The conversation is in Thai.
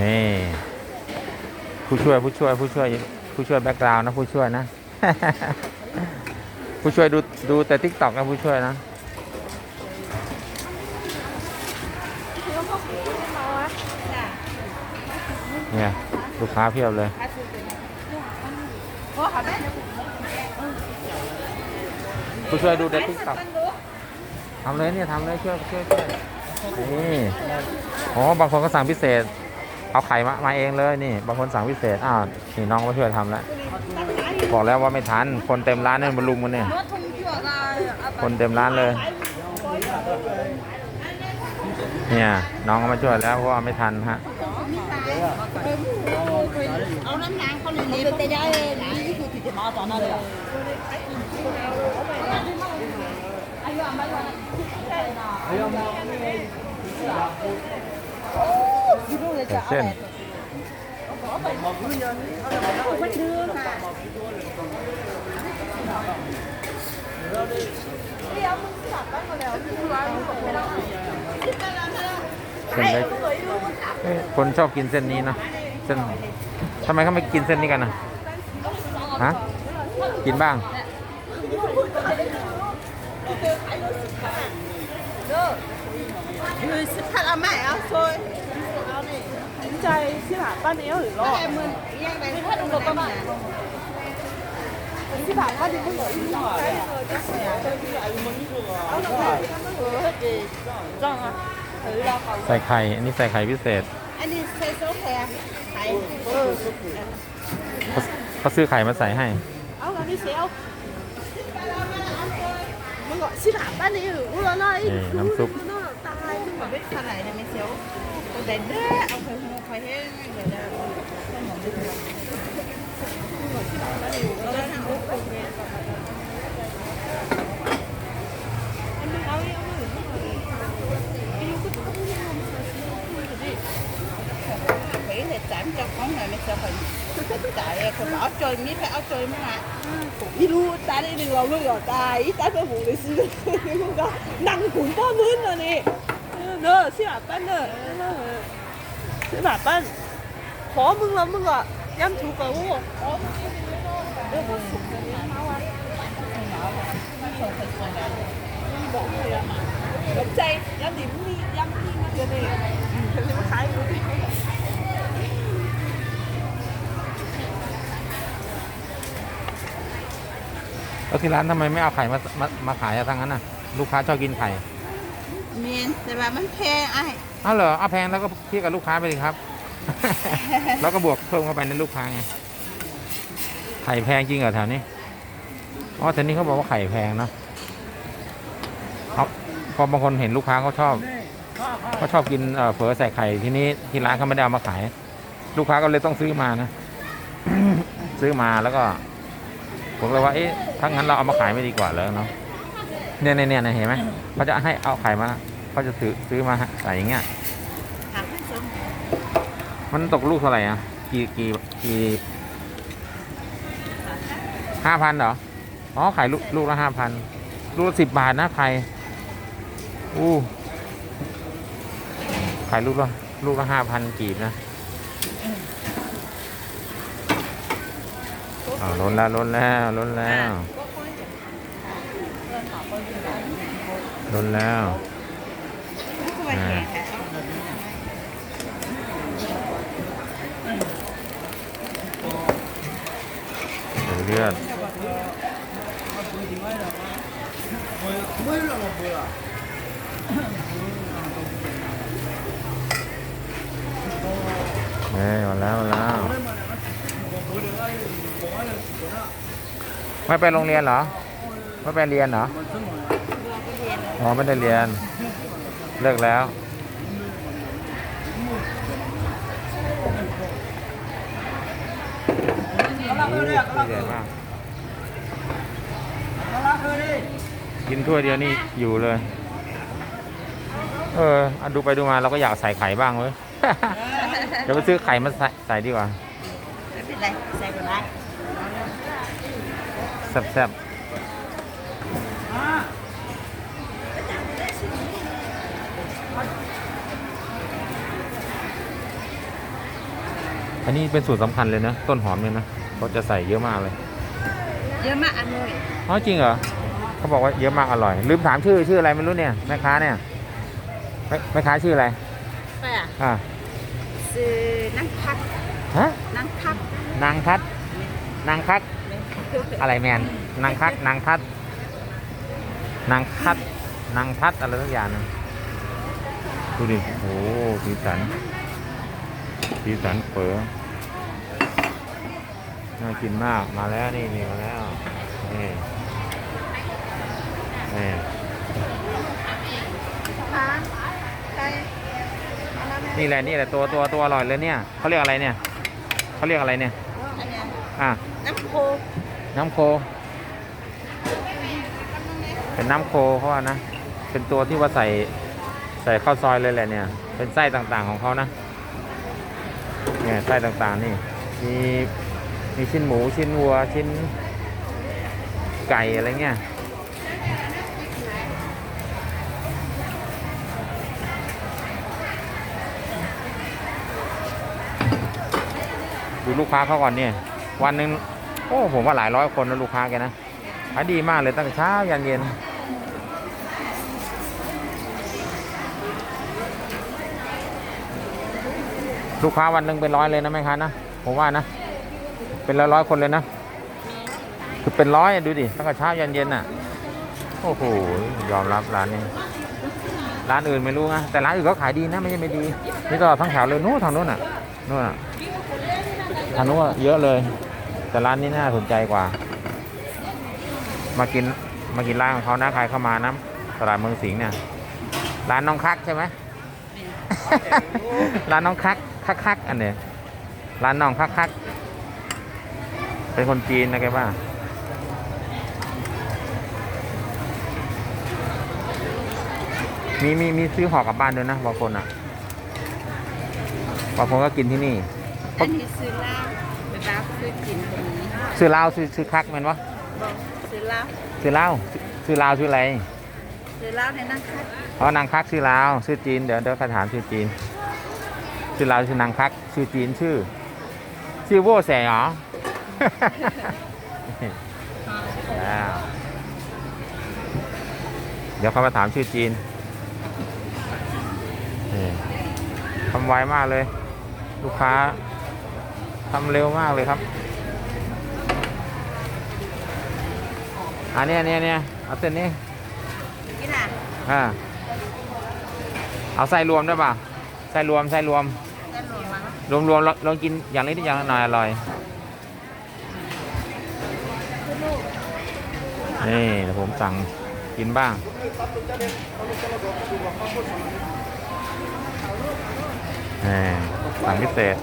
นี่ผู้ช่วยผู้ช่วยผู้ช่วยผู้ช่วยแบ็กกราวน์นะผู้ช่วยนะ ผู้ช่วยดูดูแต่ทิกตอกนะผู้ช่วยนะเนี่ยลูกค้าเพียบเลยผู้ช่วยดูแต่ทิกตอกทำเลยเนี่ยทำเลยช่วยช่วยช่วยนี่โอ้บางคนก็สั่งพิเศษ เอาไข่มามาเองเลยนี่บางคนสั่งพิเศษอ้าวนี่น้องมาช่วยทำแล้วบอกแล้วว่าไม่ทันคนเต็มร้านเนี่ยมาลุมกันเนี่ยคนเต็มร้านเลย เนี่ยน้องก็มาช่วยแล้วเพราะว่าไม่ทันฮะเอา เขาเลยเลยแต่ได้นี่คือติดมาตอนนั้นเลยแต่เส้นเส้นเล็กคนชอบกินเส้นนี้นะเส้นทำไมเขาไม่กินเส้นนี้กันนะฮะกินบ้าง คือสิบพันเอาใหม่เอาซอยใจที่หาป้าเนี้ยหรือรอแต่มันแยกไปถ้าดูเราก็มาที่หาป้าเนี้ยหรือรอเอาหน่อยเออเจ๊จังอะเออเราเขาใส่ไข่อันนี้ใส่ไข่พิเศษ อันนี้ใส่โซ่แพรไข่เออเขาเขาซื้อไข่มาใส่ให้ เอาอันนี้เซลมึงก็ที่หาป้าเนี้ยหรือรอน่อยนี่น้ำซุป น่าตายแบบไม่ขนาดนี้ไม่เสียวแต่เด้อเอาไปหัวไฟให้เดี๋ยวเด้อเราทำลูกโป่งเลย phải thì chạm cho con này mới sẽ phải chạy còn áo chơi miết phải áo chơi mà อีรู้ตาได้หนึ่งเราลูกเหรอตายตาเป็นหูเลยสิมึงก็นั่งหุ่นป้ามึนเลยนี่ เนอะที่หาป้าเนอะที่หาป้าขอมึงแล้วมึงอะย้ำถูกกับกูขอมึงเออมึงสุกเลยมาวันบอกเลยอะน้ำใจย้ำดิมนี่ย้ำนี่มาเดือนเองเดี๋ยวมาขายกูดิแล้วที่ร้านทำไมไม่เอาไข่มามามาขายอะทั้งนั้นน่ะ ลูกค้าชอบกินไข่ เมียนแต่ว่ามันแพงไอ้เอาเหรอเอาแพงแล้วก็เทียบกับลูกค้าไปเลยครับ แล้วก็บวกเพิ่มเข้าไปในลูกค้าไงไข่แพงจริงเหรอแถวนี้อ๋อแถวนี้เขาบอกว่าไข่แพงเนอะเขาพอบางคนเห็นลูกค้าเขาชอบเขาชอบกินเอ่อเฝอใส่ไข่ที่นี้ที่ร้านเขาไม่ได้เอามาขาย ลูกค้าก็เลยต้องซื้อมานะ ซื้อมาแล้วก็ผมเลยว่าเอ๊ะถ้างั้นเราเอามาขายไม่ดีกว่าเหรอเนาะ เนี่ยเนี่ยเนี่ยเห็นไหมเขาจะให้เอาไข่มาเขาจะซื้อซื้อมาใส่อย่างเงี้ยมันตกลูกเท่าไหร่อะกี่กี่กี่ห้าพันเหรออ๋อขายลูกลูกละห้าพันลูกละสิบบาทนะไข่อู้ขายลูกละลูกละห้าพันกีบนะอ่าล้นแล้วล้นแล้วล้นแล้ว ล้นแล้วก็ว่าแพงแท้ดูเลือดเฮ้ยมาแล้วมาแล้ว ไม่ไปโรงเรียนเหรอ ไม่ไปเรียนเหรออ๋อไม่ได้เรียน เลิกแล้วโอ้โหใหญ่มาก กินถ้วยเดียวนี่อยู่เลย เอออะดูไปดูมาเราก็อยากใส่ไข่บ้างเว้ย เดี๋ยวไปซื้อไข่มาใส่ใส่ดีกว่า ไม่เป็นไร ใส่ก็ได้แซ่บๆ อันนี้เป็นสูตรสำคัญเลยนะ ต้นหอมเนี่ยนะเขาจะใส่เยอะมากเลย เยอะมากอันเลยอ๋อจริงเหรอเขาบอกว่าเยอะมากอร่อย ลืมถามชื่อชื่ออะไรไม่รู้เนี่ยแม่ค้าเนี่ยแม่แม่ค้าชื่ออะไรไปอะอ่าซื้อนังพักฮะนังพักนางทัดนางคักอะไรแมนนางคักนางทัดนางคัดนางทัดอะไรสักอย่างหนึงดูดิโอ้โหสีสัน สีสันเฝอน่ากินมากมาแล้วนี่นี่มาแล้วนี่นี่ค่ะใช่นี่แหละนี่แหละตัวตัวตัวอร่อยเลยเนี่ยเขาเรียกอะไรเนี่ยเขาเรียกอะไรเนี่ยอันเนี้ยอะน้ำโค น้ำโค เป็นน้ำโคเขาว่านะ เป็นตัวที่ว่าใส่ใส่ข้าวซอยเลยแหละเนี่ย เป็นไส้ต่างๆของเขานะ เนี่ยไส้ต่างๆนี่ มีมีชิ้นหมูชิ้นวัวชิ้นไก่อะไรเงี้ยดูลูกค้าเขาก่อนเนี่ย วันหนึ่งโอ้ผมว่าหลายร้อยคนนะลูกค้าแกนะขายดีมากเลยตั้งแต่เช้ายันเย็น ลูกค้าวันหนึ่งเป็นร้อยเลยนะแม่ค้านะผมว่านะ เป็นร้อยร้อยคนเลยนะ คือเป็นร้อยดูดิตั้งแต่เช้ายันเย็นอะโอ้โหยอมรับร้านนี้ร้านอื่นไม่รู้นะแต่ร้านอื่นก็ขายดีนะไม่ใช่ไม่ดีนี่ตลอดทั้งแถวเลยนู้นทางนู้นอะนู้นอะทางนู้นเยอะเลย แต่ร้านนี้น่าสนใจกว่า มากินมากินร้านของเขานะใครเข้ามานะตลาดเมืองสิงห์เนี่ยร้านน้องคักใช่ไหมร้านน้องคัก คักคักอันเนี้ยร้านน้องคักคักเป็นคนจีนนะแกว่ามีมีมีซื้อห่อกลับบ้านด้วยนะบางคนอะบางคนก็กินที่นี่อันนี้ซื้อเหล้าเป็นเหล้าซื้อกินตรงนี้ซื้อเหล้าซื้อซื้อคักแมันวะบอกซื้อเหล้าซื้อเหล้าซื้อเหล้าซื้ออะไรซื้อเหล้าในนั่งคัดอ๋อนางคักซื้อเหล้าซื้อจีนเดี๋ยวเดี๋ยวคาถามชื่อจีน ซื้อเหล้าชื่อนางคัก ชื่อจีนชื่อ ชื่อโว่แสเหรอแล้วเดี๋ยวเขามาถามชื่อจีนนี่ทำไวมากเลย ลูกค้าทำเร็วมากเลยครับ อันนี้อันนี้อันนี้เอาเส้นนี้กินอะอ่าเอาไส้รวมได้ป่ะไส้รวมไส้รวมนั่นหลวม รวมรวมลองกินอย่างนี้อย่างหน่อยอร่อยนี่เดี๋ยวผมสั่งกินบ้างนี่สั่งพิเศษ